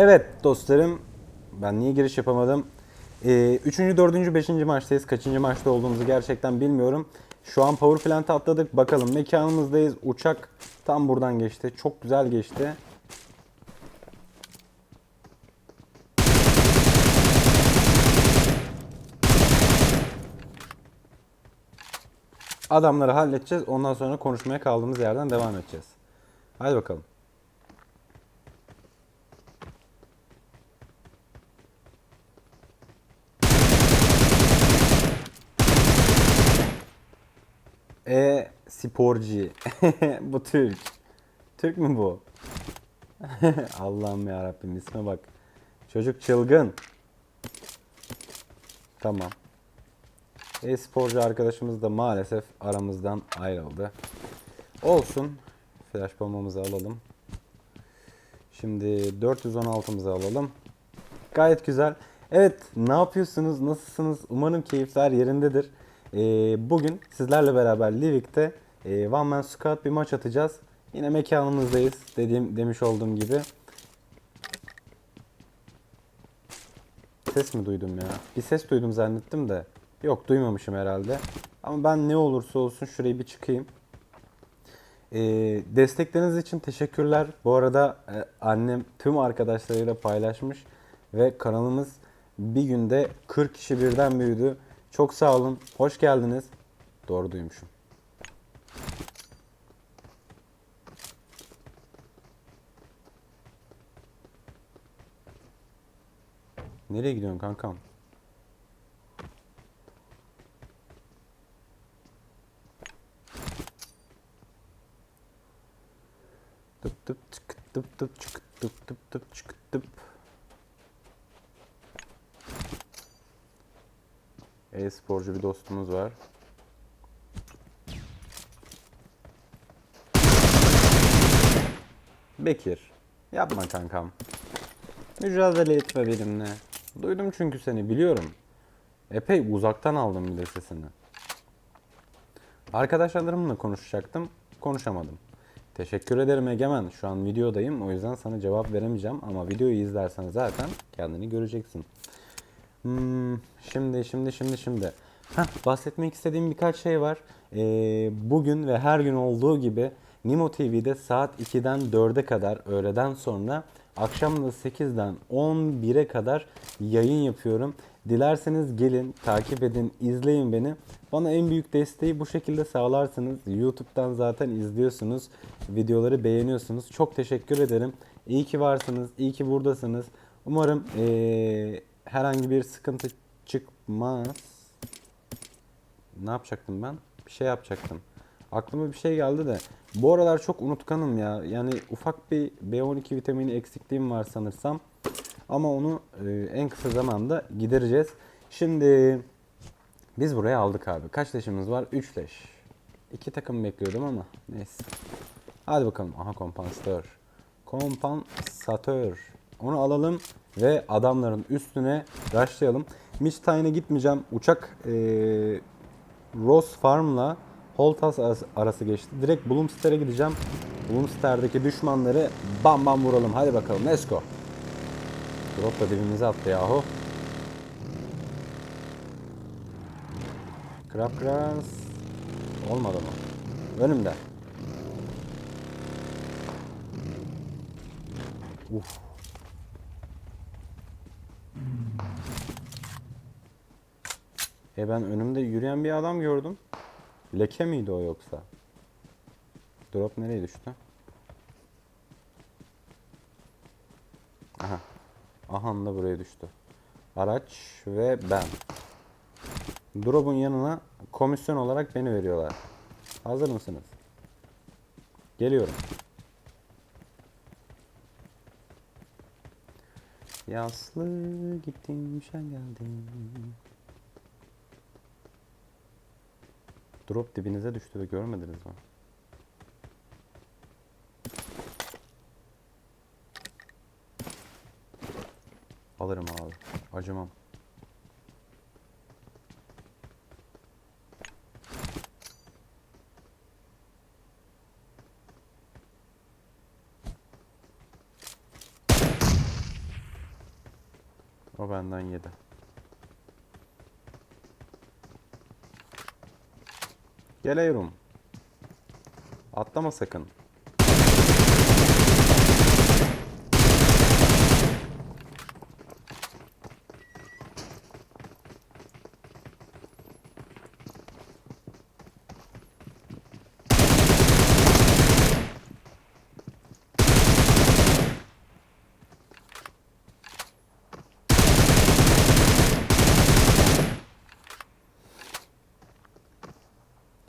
Evet dostlarım, ben niye giriş yapamadım? Ee, üçüncü, dördüncü, beşinci maçtayız. Kaçıncı maçta olduğumuzu gerçekten bilmiyorum. Şu an Power Plant'a atladık. Bakalım mekanımızdayız. Uçak tam buradan geçti. Çok güzel geçti. Adamları halledeceğiz. Ondan sonra konuşmaya kaldığımız yerden devam edeceğiz. Hadi bakalım. Sporcu. bu Türk. Türk mü bu? Allah'ım ya Rabbim isme bak. Çocuk çılgın. Tamam. E-sporcu arkadaşımız da maalesef aramızdan ayrıldı. Olsun. Flash bombamızı alalım. Şimdi 416'mızı alalım. Gayet güzel. Evet, ne yapıyorsunuz? Nasılsınız? Umarım keyifler yerindedir. Ee, bugün sizlerle beraber Livik'te e, One Man Squad bir maç atacağız. Yine mekanımızdayız dediğim demiş olduğum gibi. Ses mi duydum ya? Bir ses duydum zannettim de. Yok duymamışım herhalde. Ama ben ne olursa olsun şurayı bir çıkayım. Ee, destekleriniz için teşekkürler. Bu arada e, annem tüm arkadaşlarıyla paylaşmış ve kanalımız bir günde 40 kişi birden büyüdü. Çok sağ olun. Hoş geldiniz. Doğru duymuşum. Nereye gidiyorsun kankam? Tıp tıp çıkıt tıp tıp çıkıt tıp tıp tıp çıkıt tıp. E-sporcu bir dostumuz var. Bekir. Yapma kankam. Mücadele etme benimle. Duydum çünkü seni biliyorum. Epey uzaktan aldım bir de sesini. Arkadaşlarımla konuşacaktım. Konuşamadım. Teşekkür ederim Egemen. Şu an videodayım. O yüzden sana cevap veremeyeceğim. Ama videoyu izlersen zaten kendini göreceksin. Hmm, şimdi, şimdi, şimdi, şimdi. Heh, bahsetmek istediğim birkaç şey var. Ee, bugün ve her gün olduğu gibi Nimo TV'de saat 2'den 4'e kadar öğleden sonra akşam da 8'den 11'e kadar yayın yapıyorum. Dilerseniz gelin, takip edin, izleyin beni. Bana en büyük desteği bu şekilde sağlarsınız. YouTube'dan zaten izliyorsunuz. Videoları beğeniyorsunuz. Çok teşekkür ederim. İyi ki varsınız, iyi ki buradasınız. Umarım ee, herhangi bir sıkıntı çıkmaz. Ne yapacaktım ben? Bir şey yapacaktım. Aklıma bir şey geldi de. Bu aralar çok unutkanım ya. Yani ufak bir B12 vitamini eksikliğim var sanırsam. Ama onu e, en kısa zamanda gidereceğiz. Şimdi biz buraya aldık abi. Kaç leşimiz var? 3 leş. 2 takım bekliyordum ama neyse. Hadi bakalım. Aha kompansatör. Kompansatör. Onu alalım ve adamların üstüne rushlayalım. Midtine'e gitmeyeceğim. Uçak e, Ross Farm'la Holtas arası- geçti. Direkt Bloomster'e gideceğim. Bloomster'deki düşmanları bam bam vuralım. Hadi bakalım. Let's go. Drop da dibimize attı yahu. Crab Grass. Olmadı mı? Önümde. Uf. E ben önümde yürüyen bir adam gördüm. Leke miydi o yoksa? Drop nereye düştü? Aha. Aha da buraya düştü. Araç ve ben. Drop'un yanına komisyon olarak beni veriyorlar. Hazır mısınız? Geliyorum. Yaslı gittim şen geldim. Drop dibinize düştü ve görmediniz mi? Alırım abi. Acımam. O benden yedi. Geliyorum. Atlama sakın.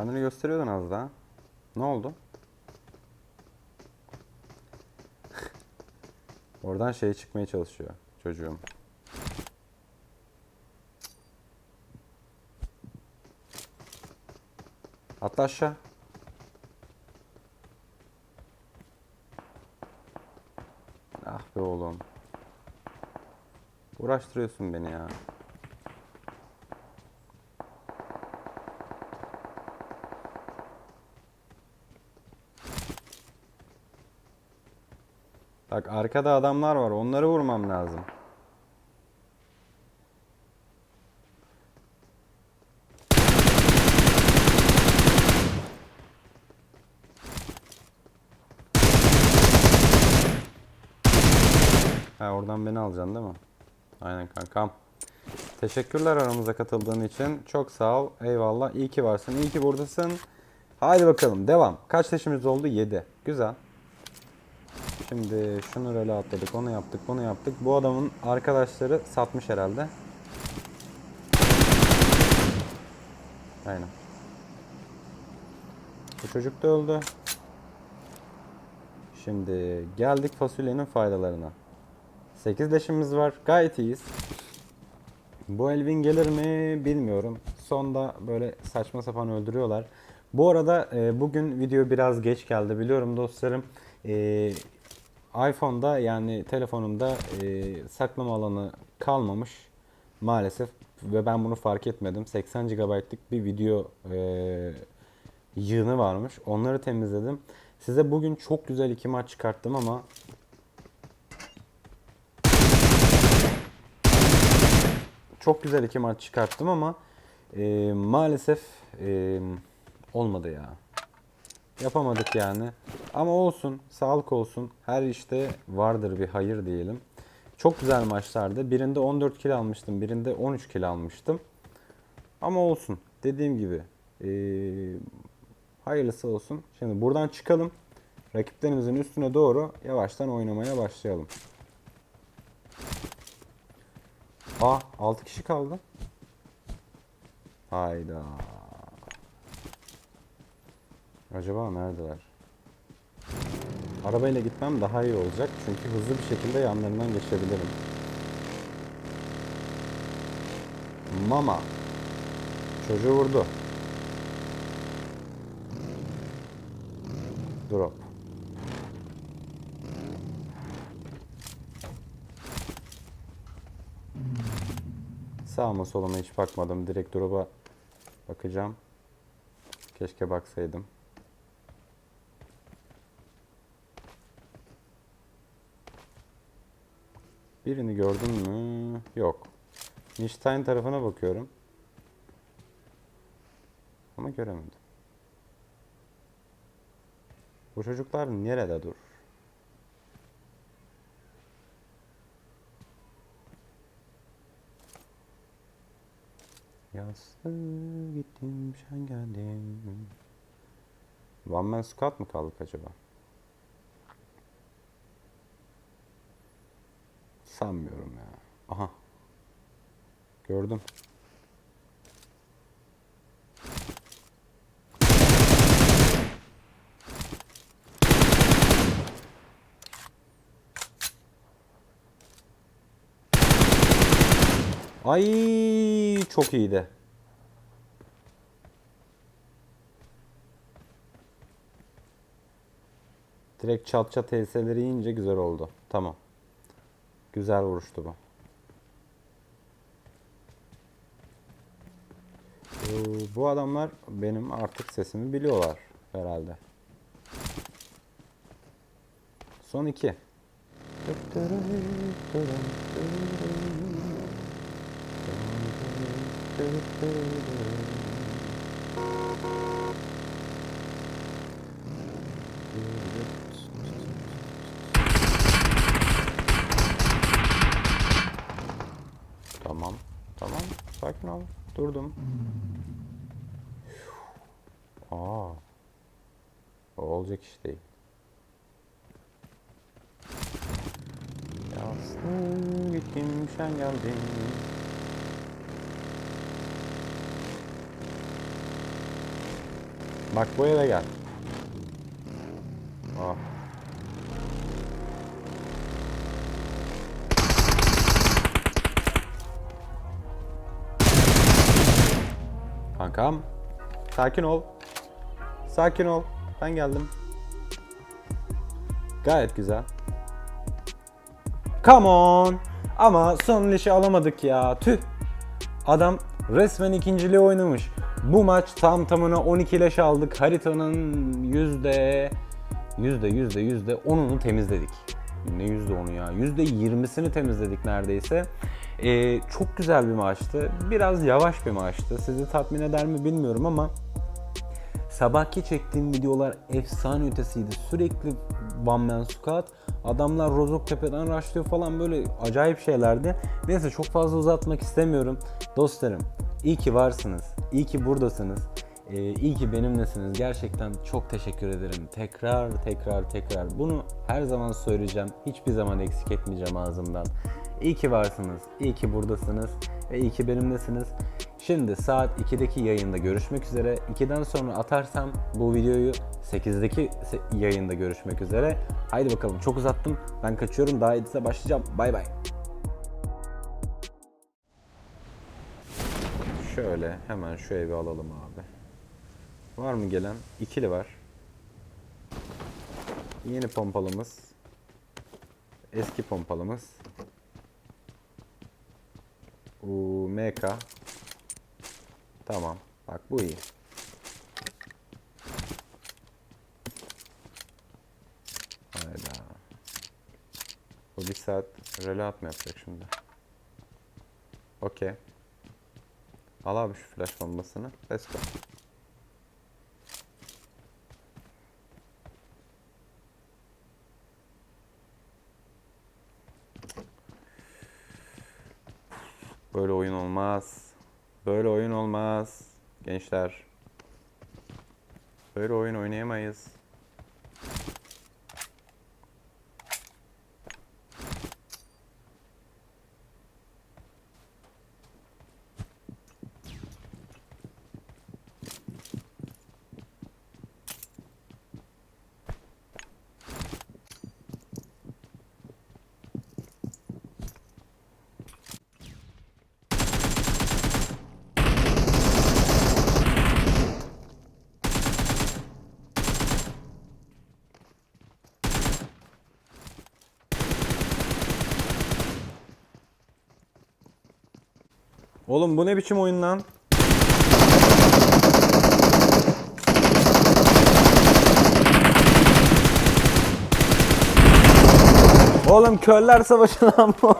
Kendini gösteriyordun az daha. Ne oldu? Oradan şey çıkmaya çalışıyor çocuğum. Atla aşağı. Ah be oğlum. Uğraştırıyorsun beni ya. Bak arkada adamlar var. Onları vurmam lazım. Ha oradan beni alacaksın değil mi? Aynen kankam. Teşekkürler aramıza katıldığın için. Çok sağ ol. Eyvallah. İyi ki varsın. İyi ki buradasın. Haydi bakalım. Devam. Kaç taşımız oldu? 7. Güzel. Şimdi şunu röle atladık, onu yaptık, bunu yaptık. Bu adamın arkadaşları satmış herhalde. Aynen. Bu çocuk da öldü. Şimdi geldik fasulyenin faydalarına. 8 leşimiz var. Gayet iyiyiz. Bu Elvin gelir mi bilmiyorum. Sonda böyle saçma sapan öldürüyorlar. Bu arada e, bugün video biraz geç geldi biliyorum dostlarım. E, iPhone'da yani telefonumda e, saklama alanı kalmamış maalesef ve ben bunu fark etmedim. 80 GB'lık bir video e, yığını varmış. Onları temizledim. Size bugün çok güzel iki maç çıkarttım ama çok güzel iki maç çıkarttım ama e, maalesef e, olmadı ya. Yapamadık yani. Ama olsun, sağlık olsun. Her işte vardır bir hayır diyelim. Çok güzel maçlardı. Birinde 14 kill almıştım, birinde 13 kill almıştım. Ama olsun. Dediğim gibi eee, hayırlısı olsun. Şimdi buradan çıkalım. Rakiplerimizin üstüne doğru yavaştan oynamaya başlayalım. Aa 6 kişi kaldı. Hayda. Acaba neredeler? Arabayla gitmem daha iyi olacak çünkü hızlı bir şekilde yanlarından geçebilirim. Mama. Çocuğu vurdu. Drop. Sağıma soluma hiç bakmadım. Direkt drop'a bakacağım. Keşke baksaydım. Birini gördün mü? Yok. Nişstein tarafına bakıyorum. Ama göremedim. Bu çocuklar nerede dur? Yaslı gittim şen geldim. One Man Squad mı kaldık acaba? Sanmıyorum ya. Aha. Gördüm. Ay çok iyiydi. Direkt çat çat HS'leri yiyince güzel oldu. Tamam. Güzel vuruştu bu. Ee, bu adamlar benim artık sesimi biliyorlar herhalde. Son iki. Ol. Durdum. Aa. O olacak iş değil. Yazdım gittim sen geldin. Bak bu eve gel. Ah. Kankam. Sakin ol. Sakin ol. Ben geldim. Gayet güzel. Come on. Ama son leşi alamadık ya. Tüh. Adam resmen ikinciliği oynamış. Bu maç tam tamına 12 leş aldık. Haritanın yüzde yüzde yüzde yüzde 10'unu temizledik. Ne yüzde 10'u ya? Yüzde 20'sini temizledik neredeyse. Ee, çok güzel bir maçtı. Biraz yavaş bir maçtı. Sizi tatmin eder mi bilmiyorum ama Sabahki çektiğim videolar efsane ötesiydi. Sürekli one man squat. Adamlar Rozok tepeden rushlıyor falan böyle acayip şeylerdi. Neyse çok fazla uzatmak istemiyorum. Dostlarım iyi ki varsınız. İyi ki buradasınız. Ee, iyi ki benimlesiniz. Gerçekten çok teşekkür ederim. Tekrar tekrar tekrar. Bunu her zaman söyleyeceğim. Hiçbir zaman eksik etmeyeceğim ağzımdan. İyi ki varsınız. İyi ki buradasınız. Ve iyi ki benimlesiniz. Şimdi saat 2'deki yayında görüşmek üzere. 2'den sonra atarsam bu videoyu 8'deki se- yayında görüşmek üzere. Haydi bakalım çok uzattım. Ben kaçıyorum. Daha edite başlayacağım. Bay bay. Şöyle hemen şu evi alalım abi. Var mı gelen? İkili var. Yeni pompalımız. Eski pompalımız. U MK. Tamam. Bak bu iyi. Hayda. Bu bir saat reload mı yapacak şimdi? Okey. Al abi şu flash bombasını. Let's go. Böyle oyun olmaz. Böyle oyun olmaz. Gençler. Böyle oyun oynayamayız. Oğlum bu ne biçim oyun lan? Oğlum körler savaşı lan bu.